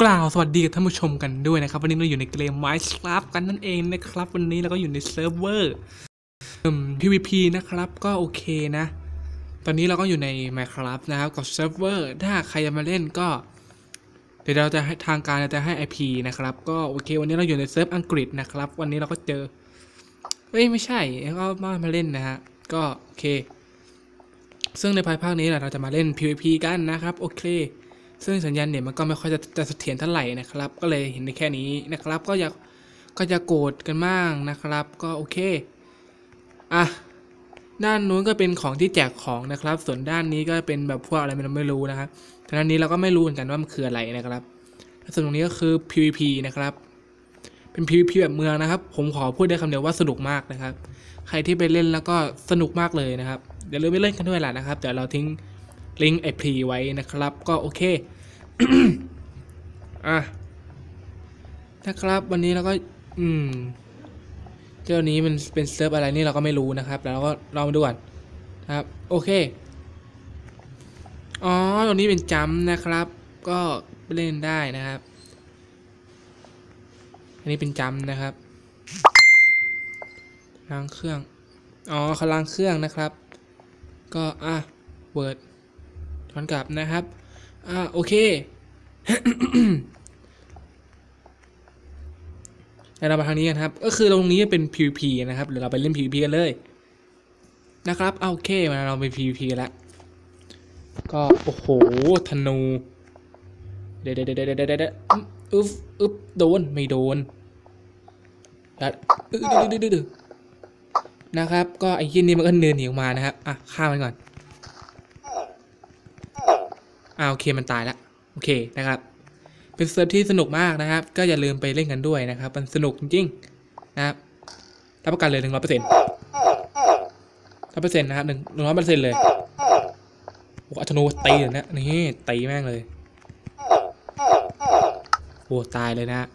กล่าวสวัสดีกับท่านผู้ชมกันด้วยนะครับ วันนี้เราอยู่ในเกม Minecraft กันนั่นเองนะครับ วันนี้เราก็อยู่ในเซิร์ฟเวอร์ PVP นะครับก็โอเคนะ ตอนนี้เราก็อยู่ใน Minecraft นะครับกับเซิร์ฟเวอร์ถ้าใครจะมาเล่นก็ เดี๋ยวเราจะให้ทางการจะให้ IP นะครับ ก็โอเค วันนี้เราอยู่ในเซิร์ฟอังกฤษนะครับ วันนี้เราก็เจอเอ้ยไม่ใช่ก็มามาเล่นนะฮะก็โอเค ซึ่งในภายภาคนี้เราจะมาเล่น PVP กันนะครับโอเค ซึ่งสัญญาณเน็ตมันก็ไม่ค่อยจะจะเสถียรเท่าไหร่นะครับ ก็เลยเห็นได้แค่นี้นะครับ ก็อยากก็จะโกรธกันมากนะครับ ก็โอเคอะด้านนู้นก็เป็นของที่แจกของนะครับ ส่วนด้านนี้ก็เป็นแบบพวกอะไรไม่รู้ไม่รู้นะครับแต่ด้านนี้เราก็ไม่รู้เหมือนกันว่ามันคืออะไรนะครับส่วนตรงนี้ก็คือ PVP นะครับ เป็น PVP แบบเมืองนะครับ ผมขอพูดได้คำเดียวว่าสนุกมากนะครับ ใครที่ไปเล่นแล้วก็สนุกมากเลยนะครับอย่าลืมไปเล่นกันด้วยแหละนะครับ เดี๋ยวเราทิ้งลิงก์ไอพีไว้นะครับ ก็โอเค อะนะครับวันนี้เราก็ อืม เจ้านี้มันเป็นเซิร์ฟอะไรนี่เราก็ไม่รู้นะครับ แล้วเราก็ลองมาดูก่อนครับ โอเค อ๋อตรงนี้เป็นจัมนะครับ ก็เล่นได้นะครับ อันนี้เป็นจัมนะครับล้างเครื่อง อ๋อเขาล้างเครื่องนะครับ ก็อะเวิร์ดย้อนกลับนะครับ อ่าโอเคแล้วเรามาทางนี้กันครับ ก็คือตรงนี้เป็น PVP นะครับเดี๋ยวเราไปเล่น PVP กันเลย นะครับเอาโอเคมาเราไป PVP กันแล้วก็ โอ้โห ธนู เดี๋ยวเดี๋ยวเดี๋ยวเดี๋ยวเดี๋ยวอึ๊บอึ๊บโดน ไม่โดนแล้วอึ๊บดื้อดื้อดื้อนะครับ ก็ไอ้ยี่นี่มันก็เดินหนีออกมานะครับ อะฆ่ามันก่อน อ่าโอเคมันตายแล้วโอเคนะครับ เป็นเซิร์ฟที่สนุกมากนะครับ ก็อย่าลืมไปเล่นกันด้วยนะครับ มันสนุกจริงๆนะครับรับประกันเลยหนึ่งร้อยเปอร์เซ็นต์ร้อยเปอร์เซ็นต์นะครับหนึ่งหนึ่งร้อยเปอร์เซ็นต์เลยโอ้อัธนูตีเลยนะนี่ตีแม่งเลยโอ้ตายเลยนะ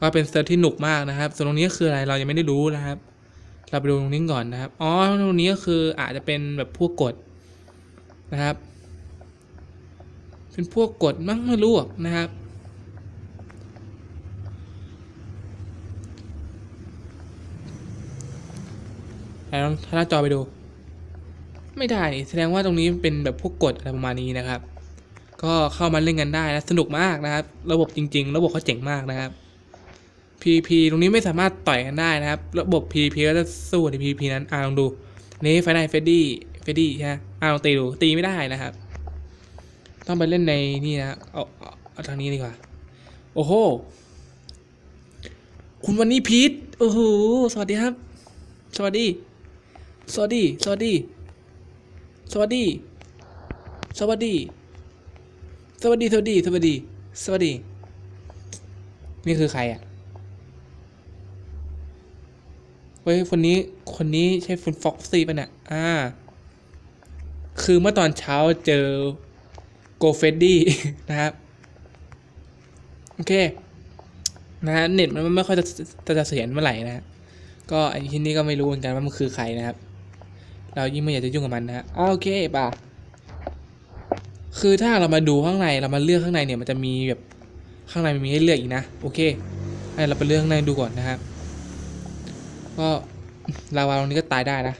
ก็เป็นเซิร์ฟที่หนุกมากนะครับ ส่วนตรงนี้คืออะไรเรายังไม่ได้รู้นะครับ เราไปดูตรงนี้ก่อนนะครับ อ๋อตรงนี้ก็คืออาจจะเป็นแบบพวกกฎนะครับ เป็นพวกกฎมั้งไม่รู้นะครับ แล้วลองถ้าจ้าจอไปดู ไม่ได้แสดงว่าตรงนี้เป็นแบบพวกกฎอะไรประมาณนี้นะครับ ก็เข้ามาเล่นกันได้นะสนุกมากนะครับ ระบบจริง ๆ ระบบเขาเจ๋งมากนะครับ PVP ตรงนี้ไม่สามารถต่อยกันได้นะครับ ระบบ PVP ก็จะสู้ใน PVP นั้นอ่าลองดูนี้ไฟไนเฟดดี้เฟดดี้ใช่ไหมอ่าลองตีดูตีไม่ได้นะครับ ต้องไปเล่นในนี่นะ เอาเอาทางนี้ดีกว่า โอ้โห คุณวันนี้พีทโอ้โห สวัสดีครับ สวัสดี สวัสดี สวัสดี สวัสดี สวัสดี สวัสดี สวัสดี สวัสดี สวัสดี นี่คือใครอะเฮ้ยคนนี้คนนี้ใช่ฟุนฟ็อกซี่ป่ะเนี่ยอ่า คือเมื่อตอนเช้าเจอ โกเฟดดี้นะครับ โอเค นะฮะเน็ตมันไม่ค่อยจะจะเสียนเมื่อไหร่นะฮะก็ไอที่นี่ก็ไม่รู้เหมือนกันว่ามันคือใครนะครับ เรายิ่งไม่อยากจะยุ่งกับมันนะฮะอ่าโอเคป่ะคือถ้าเรามาดูข้างในเรามาเลือกข้างในเนี่ยมันจะมีแบบข้างในมันมีให้เลือกอีกนะโอเคให้เราไปเลือกข้างในดูก่อนนะครับ ก็ลาวาตรงนี้ก็ตายได้นะ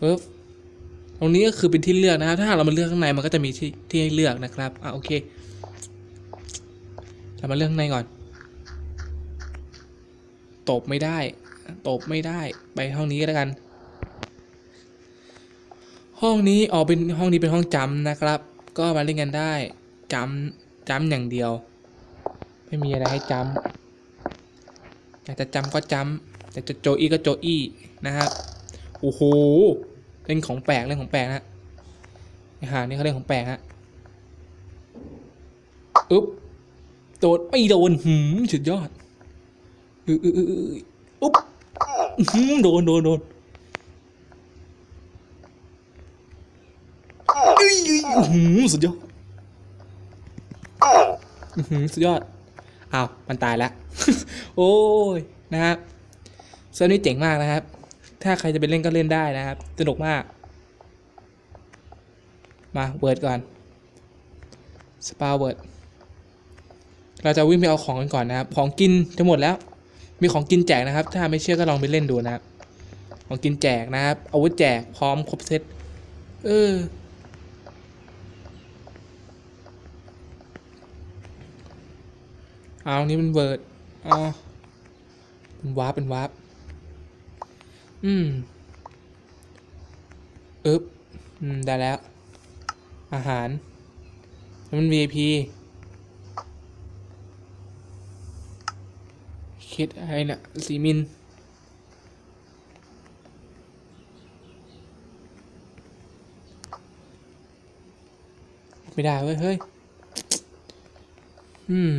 ปึ๊บ ตรงนี้ก็คือเป็นที่เลือกนะครับ ถ้าเรามาเลือกข้างในมันก็จะมีที่ที่ให้เลือกนะครับอะโอเค เรามาเลือกข้างในก่อน ตบไม่ได้ ตบไม่ได้ ไปห้องนี้ก็แล้วกัน ห้องนี้ออกเป็นห้องนี้เป็นห้องจำนะครับ ก็มาเล่นกันได้จำจำอย่างเดียว ไม่มีอะไรให้จำอยากจะจำก็จำอยากจะโจอี้ก็โจอี้นะครับ โอ้โห เล่นของแปลกเล่นของแปลกนะอหานี่เขาเล่นของแปลกฮะอึ๊บโดนไม่โดนหืมสุดยอดอืออืออืออืออุ๊บหืมโดนโดนโดนอุ้ยอุ้ยอื้อหืมสุดยอดอือหือสุดยอดอ้าวมันตายแล้ว โอ้ยนะครับเซิร์ฟนี้เจ๋งมากนะครับ ถ้าใครจะไปเล่นก็เล่นได้นะครับ สนุกมาก มาเปิร์ดก่อน สปาเวิร์ดเราจะวิ่งไปเอาของกันก่อนนะครับ ของกินจะหมดแล้ว มีของกินแจกนะครับ ถ้าไม่เชื่อก็ลองไปเล่นดูนะครับ ของกินแจกนะครับ อาวุธแจกพร้อมครบเซต เออเอาอันนี้เป็นเวิร์ดอ๋อเป็นวาร์ปเป็นวาร์ป อืมอึ๊บอืม ได้แล้ว อาหารแล้วมัน VIP คิดอะไรนี่ยสีมิน ไม่ได้เว้ย เฮ้ย อืม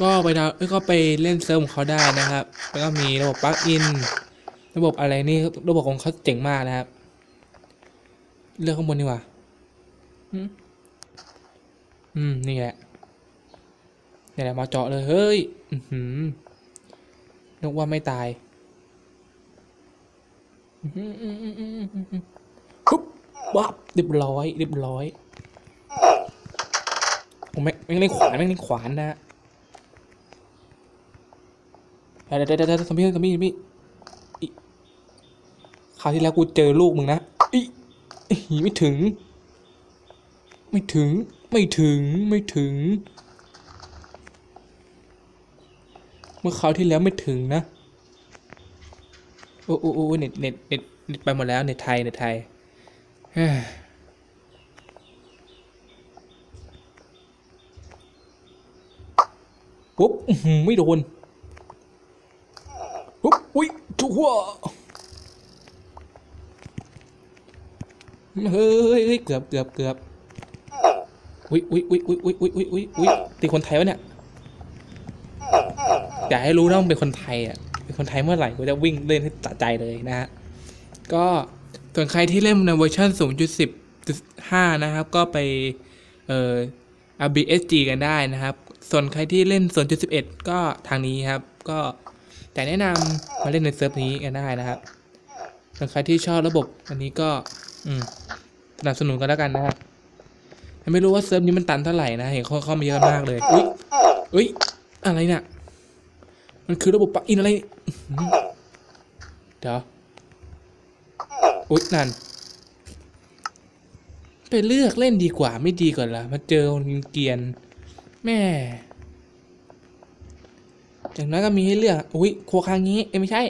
ก็ไปดาวเอ้ยก็ไปเล่นเซิร์ฟของเขาได้นะครับ แล้วก็มีระบบปลั๊กอิน ระบบอะไรนี่ระบบของเขาเจ๋งมากนะครับ เลือกข้างบนดีกว่า อืมอืมนี่แหละนี่แหละมาเจาะเลย เฮ้ย อือหือนึกว่าไม่ตายอื้อหืออื้อหืออื้อหืออื้อหือฮึบวับเรียบร้อยเรียบร้อยผมไม่ไม่งเล่นขวานไม่งเล่นขวานนะฮะ เดี๋ยวเดี๋ยวเดี๋ยวเดี๋ยวทำพี่ทำพี่ทำพี่คราวที่แล้วกูเจอลูกมึงนะอีไม่ถึง ไม่ถึง ไม่ถึง ไม่ถึง เมื่อคราวที่แล้วไม่ถึงนะ โอ้โอ้โอ้เน็ตเน็ตเน็ตเน็ตไปหมดแล้วเน็ตไทยเน็ตไทยเฮ้ยปุ๊บไม่โดน อุ้ยจัวเฮ้ยเฮ้ยเกือบเกือบเกือบอุ้ยอุ้ยอุ้ยอุ้ยอุ้ยอุ้ยอุ้ยอุ้ยอุ้ยตีคนไทยวะเนี่ยอยากให้รู้นะว่าเป็นคนไทยอะเป็นคนไทยเมื่อไหร่ก็จะวิ่งเล่นให้สะใจเลยนะฮะก็ส่วนใครที่เล่นในเวอร์ชัน0.10.5 นะครับ ก็ไปเอ่อ RBSG กันได้นะครับ ส่วนใครที่เล่น0.11 ก็ทางนี้ครับ ก็ แต่แนะนำมาเล่นในเซิร์ฟนี้กันได้นะครับส่วนใครที่ชอบระบบอันนี้ก็อืสนับสนุนกันแล้วกันนะครับไม่รู้ว่าเซิร์ฟนี้มันตันเท่าไหร่นะเห็นเขาเข้ามาเยอะมากเลยอุ้ยอุ้ยอะไรเนี่ยมันคือระบบปลั๊กอินอะไรเดี๋ยวอุ๊ยนั่นไปเลือกเล่นดีกว่าไม่ดีกว่าละมาเจอคนเกียนแม่ อย่างน้อยก็มีให้เลือก อุ๊ยโคคางี้เอ้ไม่ใช่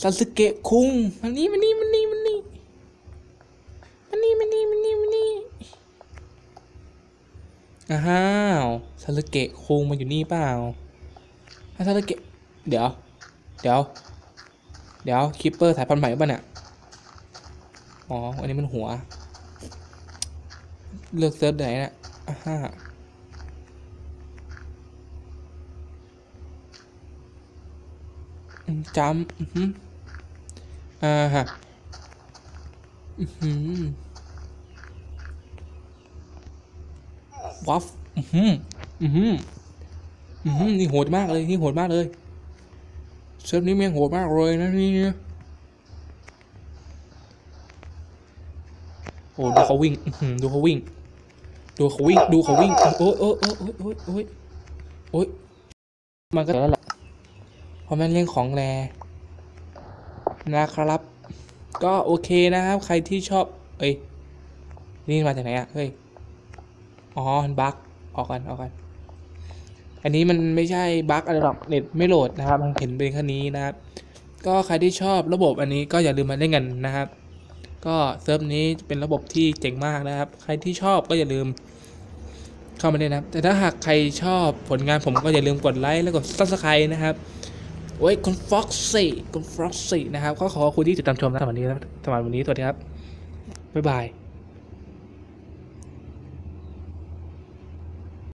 ซาสึเกะคุงมันนี่มันนี่มันนี่มันนี่มันนี่มันนี่มันนี่มันนี่อ้าวซาสึเกะคุงมาอยู่นี่เปล่าถ้าซาสึเกะ เดี๋ยว เดี๋ยว เดี๋ยวคิปเปอร์สายพันธุ์ใหม่ป่ะเนี่ย อ๋อ อันนี้มันหัว เลือกเซิร์ฟไหนนะอ่าฮะอืม จำอือหืออ่าฮะอือหือวัฟอือหืออือหืออือหือนี่โหดมากเลยนี่โหดมากเลยเซิร์ฟนี้แม่งโหดมากเลยนะนี่เนี่ยโอ้ดูเขาวิ่งดูเขาวิ่ง ดูเขาวิ่ง ดูเขาวิ่ง โอ้ยโอ้ยโอ้ยโอ้ยโอ้ยโอ้ยโอ้ยมันก็แล้วแหละ ราะมันเรื่องของแรนะครับ ก็โอเคนะครับ ใครที่ชอบ เอ้ย นี่มาจากไหนอะเฮ้ย อ๋อมันบั๊กออกกันออกกัน อันนี้มันไม่ใช่บั๊กอะไรหรอกเน็ตไม่โหลดนะครับ มันเห็นเป็นแค่นี้นะครับ ก็ใครที่ชอบระบบอันนี้ก็อย่าลืมมาเล่นกันนะครับ ก็เซิร์ฟนี้เป็นระบบที่เจ๋งมากนะครับ ใครที่ชอบก็อย่าลืมเข้ามาเล่นนะครับ แต่ถ้าหากใครชอบผลงานผมก็อย่าลืมกดไลค์และกด subscribe นะครับ โอ้ยคุณฟ็อกซี่คุณฟ็อกซี่นะครับก็ขอขอบคุณที่ติดตามชมนะสำหรับวันนี้นะสำหรับวันนี้สวัสดีครับบ๊ายบาย